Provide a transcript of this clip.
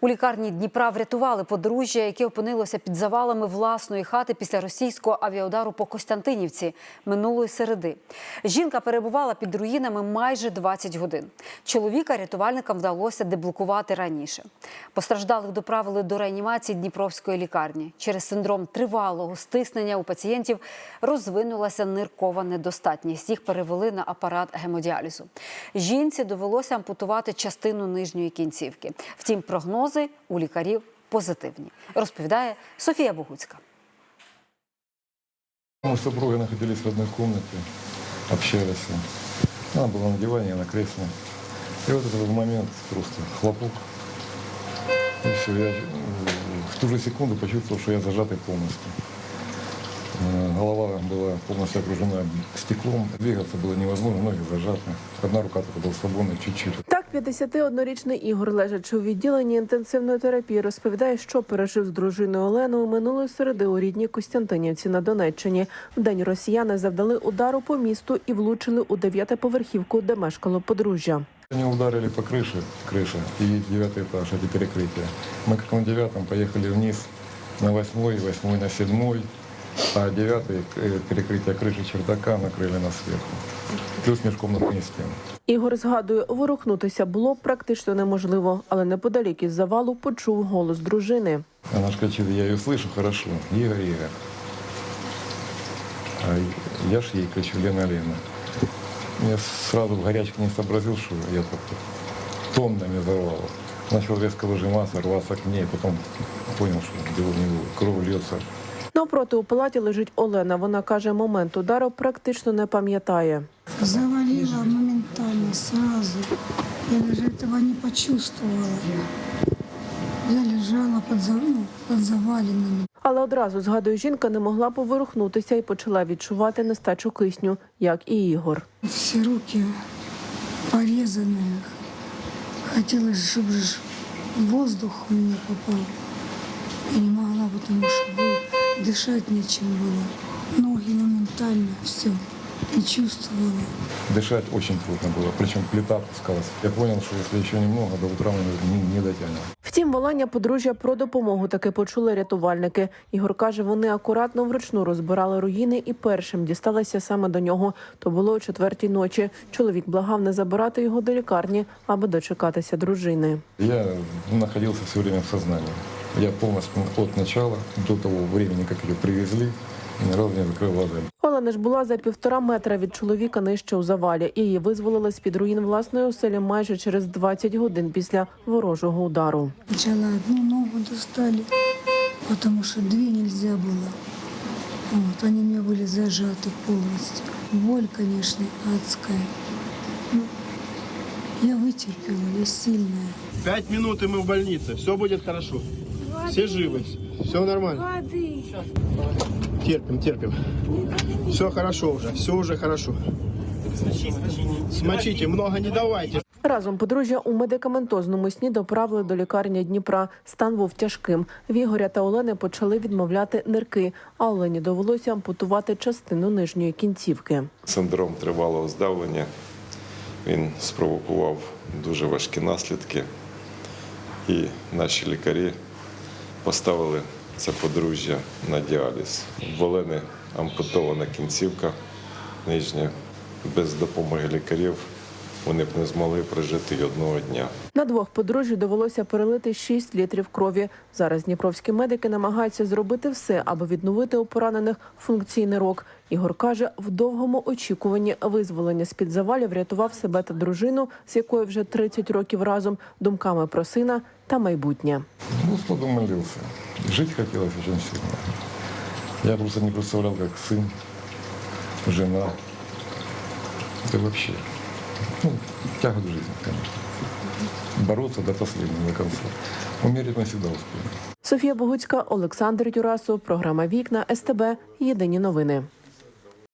У лікарні Дніпра врятували подружжя, яке опинилося під завалами власної хати після російського авіаудару по Костянтинівці минулої середи. Жінка перебувала під руїнами майже 20 годин. Чоловіка рятувальникам вдалося деблокувати раніше. Постраждалих доправили до реанімації Дніпровської лікарні. Через синдром тривалого стиснення у пацієнтів розвинулася ниркова недостатність. Їх перевели на апарат гемодіалізу. Жінці довелося ампутувати частину нижньої кінцівки. Втім, прогнози у лікарів позитивні, розповідає Софія Богуцька. Мы с супругой находились в одной комнате, общались. Она была на диване, я на кресле. И вот этот момент просто хлопок. И все, я э, в ту же секунду почувствовал, что я зажатый полностью. Э, Голова была полностью окружена стеклом. Двигаться было невозможно, ноги зажаты. Одна рука только была свободна чуть-чуть. Так, 51-річний Ігор, лежачи у відділенні інтенсивної терапії, розповідає, що пережив з дружиною Оленою минулої середи у рідній Костянтинівці на Донеччині. В день росіяни завдали удару по місту і влучили у дев'ятиповерхівку, де мешкало подружжя. Они ударили по крыше, крыша, и девятый этаж, эти перекрытия. Мы как на девятом поехали вниз на восьмой, восьмой на седьмой, а девятый э, перекрытие крыши чердака накрыли нас сверху. Плюс межкомнатные стены. Ігор згадує, ворухнутися було практично неможливо, але неподалік із завалу почув голос дружини. Она же кричит, я ее слышу хорошо, Игорь, Игорь. А я ж ей кричу, Лена, Лена. Я сразу в горячке не сообразил, что я так тоннами взорвало. Начал резко выжиматься, рваться к ней, потом понял, что дело не будет. Кровь льется. Навпроти у палаті лежить Олена. Вона каже, момент удару практично не пам'ятає. Завалила моментально, сразу. Я даже этого не почувствовала. Я лежала под, за- ну, под заваленными. Але одразу згадує, жінка не могла поворухнутися і почала відчувати нестачу кисню, як і Ігор. Все руки порезанные. Хотелось, чтобы ж воздух у меня попал. Я не могла, потому что вы- дышать нечем было. Ноги моментально, все. Не чувствовала. Дышать очень трудно было, причем плита опускалась. Я понял, что если еще немного, до утра мы не, не дотянем. Втім, волання подружжя про допомогу таки почули рятувальники. Ігор каже, вони акуратно вручну розбирали руїни і першим дісталися саме до нього. То було о четвертій ночі. Чоловік благав не забирати його до лікарні, аби дочекатися дружини. Я находился все время в сознании. Я полностью от начала до того времени, как ее привезли, ни разу не закрыл глаза. Олена ж була за півтора метра від чоловіка нижче у завалі. і Її визволили з під руїн власної оселі майже через 20 годин після ворожого удару. Сначала одну ногу достали, потому что две нельзя было. Вот, они у меня были зажаты полностью. Боль, конечно, адская. Ну, я вытерпела, я сильная. Пять минут и мы в больнице. Все будет хорошо. Все живы. Все нормально. Терпим, терпим. Все хорошо уже. Все уже хорошо. Смочите, много не давайте. Разом подружжя у медикаментозному сні доправили до лікарні Дніпра. Стан був тяжким. В Ігоря та Олени почали відмовляти нирки, а Олені довелося ампутувати частину нижньої кінцівки. Синдром тривалого здавлення. Він спровокував дуже важкі наслідки. І наші лікарі поставили це подружжя на діаліз. В Олени ампутована кінцівка нижня. Без допомоги лікарів вони б не змогли прожити й одного дня. На двох подружжю довелося перелити 6 літрів крові. Зараз дніпровські медики намагаються зробити все, аби відновити у поранених функційний рок. Ігор каже, в довгому очікуванні визволення з під завалів рятував себе та дружину, з якою вже 30 років разом, думками про сина та майбутнє. Господу молился. Жить хотелось очень сильно. Я просто не представлял, как сын, жена. Это вообще ну, тяга к жизни, конечно. Бороться до последнего, до конца. Умереть мы всегда. Софія Богуцька, Олександр Юрасов, програма Вікна СТБ. Єдині новини.